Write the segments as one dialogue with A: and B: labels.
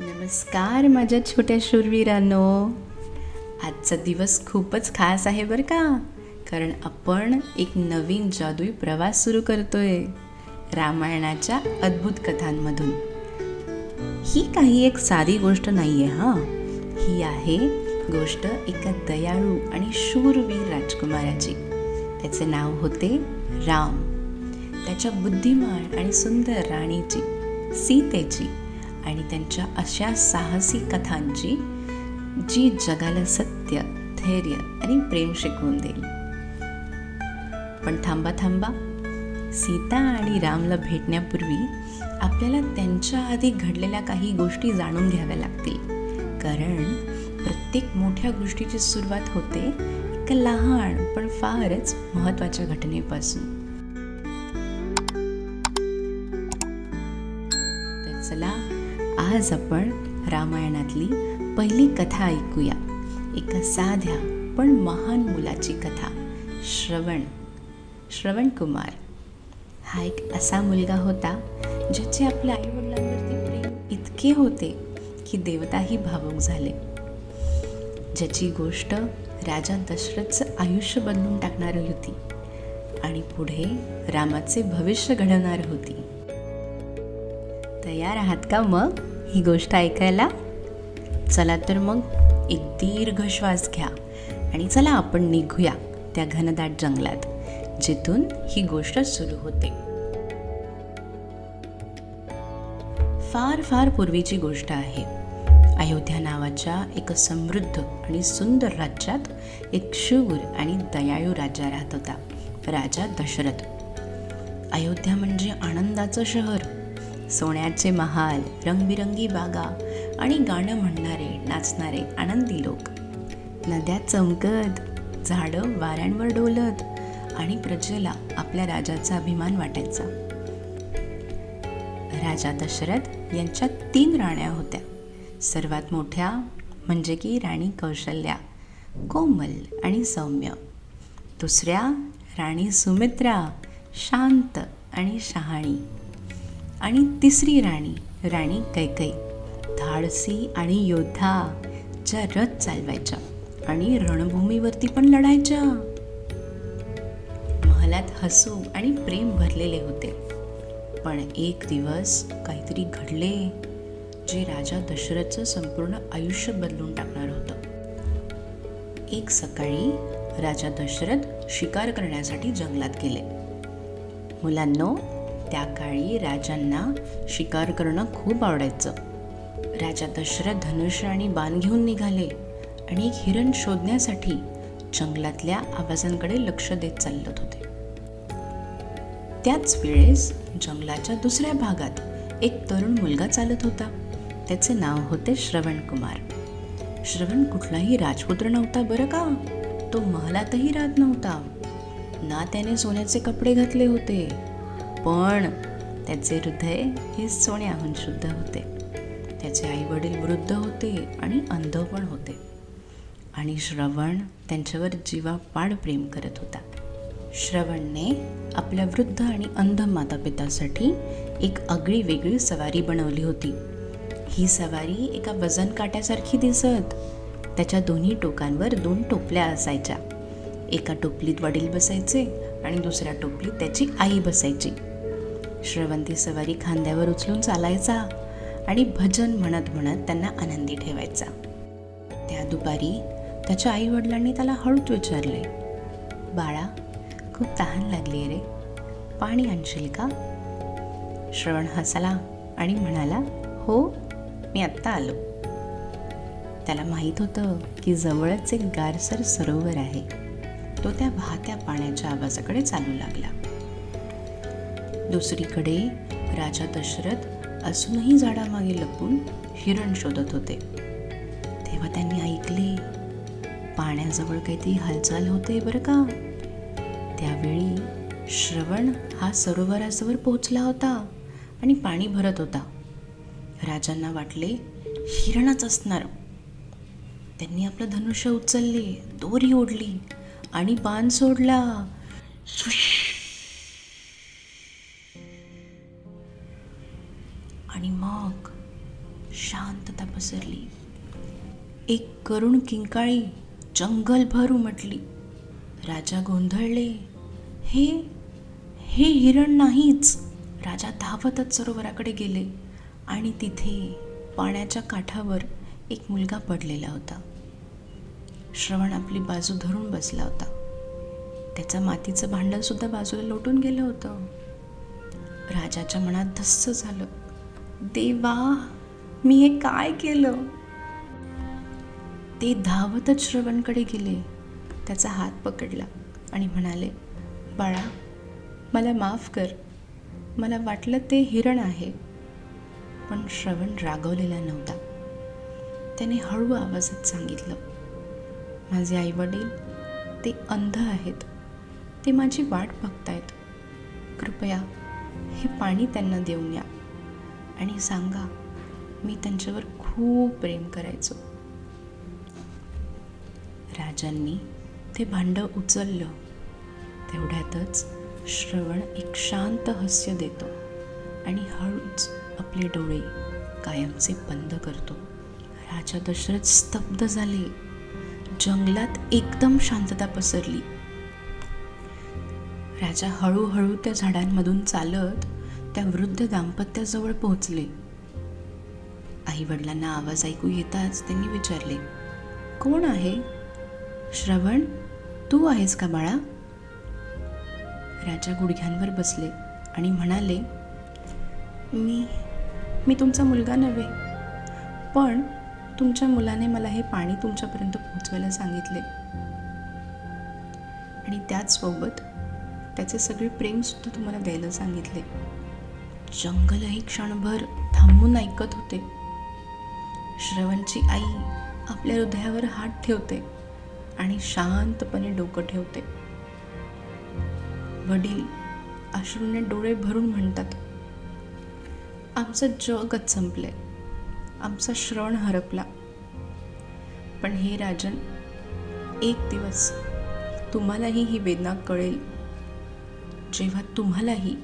A: नमस्कार माझ्या छोट्या शूरवीरांनो. आजचा दिवस खूपच खास आहे बरं का? कारण आपण एक नवीन जादुई प्रवास सुरू करतोय. रामायणाच्या अद्भुत कथांमधून. ही काही एक साधी गोष्ट नाही आहे हां. ही आहे गोष्ट एका दयाळू आणि शूरवीर राजकुमाराची. त्याचे नाव होते राम. त्याच्या बुद्धिमान आणि सुंदर राणीची सीतेची. आणि त्यांच्या अशा साहसी कथांची जी जगाला सत्य धैर्य आणि प्रेम शिकवून देईल. पण थांबा थांबा. सीता आणि रामला भेटण्यापूर्वी आपल्याला त्यांच्या आधी घडलेल्या काही गोष्टी जाणून घ्याव्या लागतील. कारण प्रत्येक मोठ्या गोष्टीची सुरुवात होते एका लहान पण फारच महत्त्वाच्या घटनेपासून. आज आपण रामायणातली पहिली कथा ऐकूया. एका साध्या पण महान मुलाची कथा श्रवण. श्रवण कुमार. हा एक असा मुलगा होता ज्याचे आपल्या आईवडिलांवरती प्रेम इतके होते की देवताही भावुक झाले. ज्याची गोष्ट राजा दशरथचं आयुष्य बदलून टाकणारी होती आणि पुढे रामाचे भविष्य घडवणार होती. तयार आहात का मग? ही गोष्ट ऐकायला चला तर मग एक दीर्घ श्वास घ्या आणि चला आपण निघूया त्या घनदाट जंगलात जिथून ही गोष्ट सुरू होते. फार फार पूर्वीची गोष्ट आहे. अयोध्या नावाच्या एका समृद्ध आणि सुंदर राज्यात एक शूर आणि दयाळू राजा राहत होता राजा दशरथ. अयोध्या म्हणजे आनंदाचं शहर. सोन्याचे महाल रंगबिरंगी बागा आणि गाणं म्हणणारे नाचणारे आनंदी लोक. नद्या चमकत झाडं वाऱ्यांवर डोलत आणि प्रजेला आपल्या राजाचा अभिमान वाटायचा. राजा दशरथ यांच्या तीन राण्या होत्या. सर्वात मोठ्या म्हणजे की राणी कौशल्या कोमल आणि सौम्य. दुसऱ्या राणी सुमित्रा शांत आणि शहाणी. आणि तिसरी राणी राणी कैकई धाडसी आणि योद्धा ज्या रथ चालवायच्या आणि रणभूमीवरती पण लढायच्या. महालात हसू आणि प्रेम भरलेले होते. पण एक दिवस काहीतरी घडले जे राजा दशरथचं संपूर्ण आयुष्य बदलून टाकणार होतं. एक सकाळी राजा दशरथ शिकार करण्यासाठी जंगलात गेले. मुलांनो त्या काळी राजांना शिकार करणं खूप आवडायचं. राजा दशरथ धनुष्य आणि बाण घेऊन निघाले आणि एक हिरण शोधण्यासाठी जंगलातल्या आवाजांकडे लक्ष देत चालत होते. त्याच वेळेस जंगलाच्या दुसऱ्या भागात एक तरुण मुलगा चालत होता. त्याचे नाव होते श्रवण कुमार. श्रवण कुठलाही राजपुत्र नव्हता बरं का? तो महालातही राहत नव्हता. ना त्याने सोन्याचे कपडे घातले होते. पण त्याचे हृदय हे सोन्याहून शुद्ध होते. त्याचे आईवडील वृद्ध होते आणि अंध पण होते. आणि श्रवण त्यांच्यावर जीवापाड प्रेम करत होता. श्रवणने आपल्या वृद्ध आणि अंध मातापितासाठी एक आगळी वेगळी सवारी बनवली होती. ही सवारी एका वजन काट्यासारखी दिसत. त्याच्या दोन्ही टोकांवर दोन टोपल्या असायच्या. एका टोपलीत वडील बसायचे आणि दुसऱ्या टोपलीत त्याची आई बसायची. श्रवंती सवारी खांद्यावर उचलून चालायचा आणि भजन म्हणत म्हणत त्यांना आनंदी ठेवायचा. त्या दुपारी त्याच्या आई वडिलांनी त्याला हळूच विचारले बाळा खूप तहान लागली रे. पाणी आणशील का? श्रवण हसला आणि म्हणाला हो मी आत्ता आलो. त्याला माहीत होतं की जवळच एक गारसर सरोवर आहे. तो त्या वाहत्या पाण्याच्या आवाजाकडे चालू लागला. दुसरीकडे राजा दशरथ अजूनही झाडामागे लपून हिरण शोधत होते. तेव्हा त्यांनी ऐकले पाण्याजवळ काहीतरी हालचाल होते बरं का? त्यावेळी श्रवण हा सरोवराजवळ पोहोचला होता आणि पाणी भरत होता. राजांना वाटले हिरणच असणार. त्यांनी आपलं धनुष्य उचलले दोरी ओढली आणि बाण सोडला. आणि मग शांतता पसरली एक करुण किंकाळी जंगलभर उमटली राजा गोंधळले. हे हे हिरण नाहीच. राजा धावतच सरोवराकडे गेले आणि तिथे पाण्याच्या काठावर एक मुलगा पडलेला होता. श्रवण आपली बाजू धरून बसला होता. त्याचं मातीचं भांडणसुद्धा बाजूला लोटून गेलं होतं. राजाच्या मनात धस्स झालं. देवा मी हे काय केलं? ते धावतच श्रवणकडे गेले. त्याचा हात पकडला आणि म्हणाले बाळा मला माफ कर. मला वाटलं ते हिरण आहे. पण श्रवण रागवलेला नव्हता. त्याने हळू आवाजात सांगितलं माझे आईवडील ते अंध आहेत. ते माझी वाट बघतायत. कृपया हे पाणी त्यांना देऊन या. आणि सांगा मी त्यांच्यावर खूप प्रेम करायचो. राजांनी ते भांड उचललं. तेवढ्यातच श्रवण एक शांत हास्य देतो आणि हळूच आपले डोळे कायमचे बंद करतो. राजा दशरथ स्तब्ध झाले. जंगलात एकदम शांतता पसरली. राजा हळूहळू त्या झाडांमधून चालत त्या वृद्ध दाम्पत्याजवळ पोहोचले. आई वडिलांना आवाज ऐकू येताच त्यांनी विचारले कोण आहे? श्रवण तू आहेस का बाळा? राजा गुडघ्यांवर बसले आणि म्हणाले मी मी तुमचा मुलगा नव्हे पण तुमच्या मुलाने मला हे पाणी तुमच्यापर्यंत पोहोचवायला सांगितले. आणि त्याचसोबत त्याचे सगळे प्रेमसुद्धा तुम्हाला द्यायला सांगितले. जंगलही क्षणभर थांबून ऐकत होते. श्रवणची आई आपल्या हृदयावर हात ठेवते आणि शांतपणे डोकं ठेवते. वडील अश्रूने डोळे भरून म्हणतात आमचं जगच संपलंय. आमचा श्रवण हरपला. पण हे राजन एक दिवस तुम्हालाही ही वेदना कळेल. जेव्हा तुम्हालाही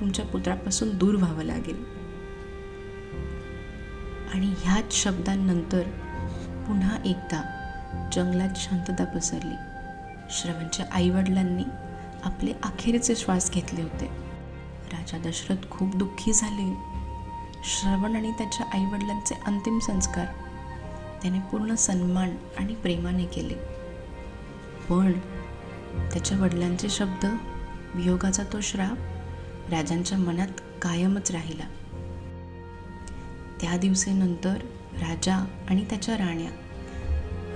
A: तुमच्या पुत्रापासून दूर व्हावं लागेल. आणि ह्याच शब्दांनंतर पुन्हा एकदा जंगलात शांतता पसरली. श्रवणच्या आईवडिलांनी आपले अखेरचे श्वास घेतले होते. राजा दशरथ खूप दुःखी झाले. श्रवण आणि त्याच्या आईवडिलांचे अंतिम संस्कार त्याने पूर्ण सन्मान आणि प्रेमाने केले. पण त्याच्या वडिलांचे शब्द वियोगाचा तो श्राप राजांच्या मनात कायमच राहिला. त्या दिवसेनंतर राजा आणि त्याच्या राण्या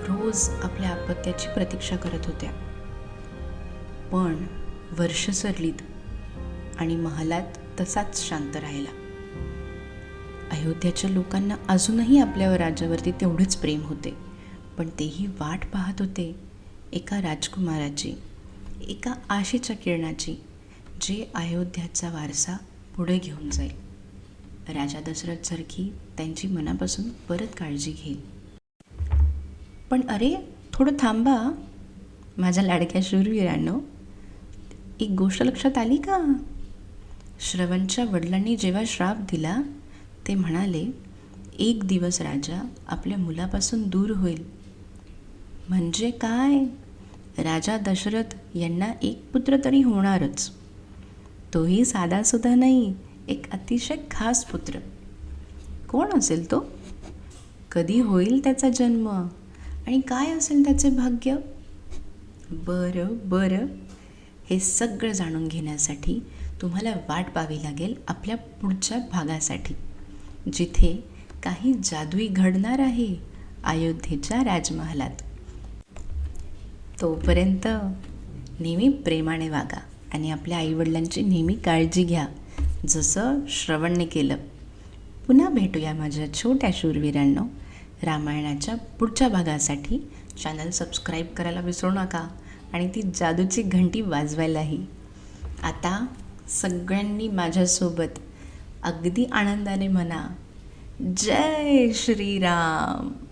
A: रोज आपल्या अपत्याची प्रतीक्षा करत होत्या. पण वर्ष सरलीत आणि महालात तसाच शांत राहिला. अयोध्याच्या लोकांना अजूनही आपल्या राजावरती तेवढेच प्रेम होते पण तेही वाट पाहत होते एका राजकुमाराची एका आशेच्या किरणाची जे अयोध्याचा वारसा पुढे घेऊन जाईल. राजा दशरथसारखी त्यांची मनापासून परत काळजी घेईल. पण अरे थोडं थांबा. माझ्या लाडक्या शूरवीरांनो एक गोष्ट लक्षात आली का? श्रवणच्या वडिलांनी जेव्हा श्राप दिला ते म्हणाले एक दिवस राजा आपल्या मुलापासून दूर होईल. म्हणजे काय? राजा दशरथ यांना एक पुत्र तरी होणारच. तोही साधासुद्धा नाही एक अतिशय खास पुत्र. कोण असेल तो? कधी होईल त्याचा जन्म? आणि काय असेल त्याचे भाग्य? बरं बरं. हे सगळं जाणून घेण्यासाठी तुम्हाला वाट पाहावी लागेल आपल्या पुढच्या भागासाठी जिथे काही जादुई घडणार आहे अयोध्येच्या राजमहालात. तोपर्यंत नेहमी प्रेमाने वागा. आणि आपल्या आईवडिलांची नेहमी काळजी घ्या. जसं श्रवणने केलं. पुन्हा भेटूया माझ्या छोट्या शूरवीरांनो. रामायणाच्या पुढच्या भागासाठी चॅनल सबस्क्राईब करायला विसरू नका आणि ती जादूची घंटी वाजवायलाही. आता सगळ्यांनी माझ्यासोबत अगदी आनंदाने म्हणा. जय श्रीराम!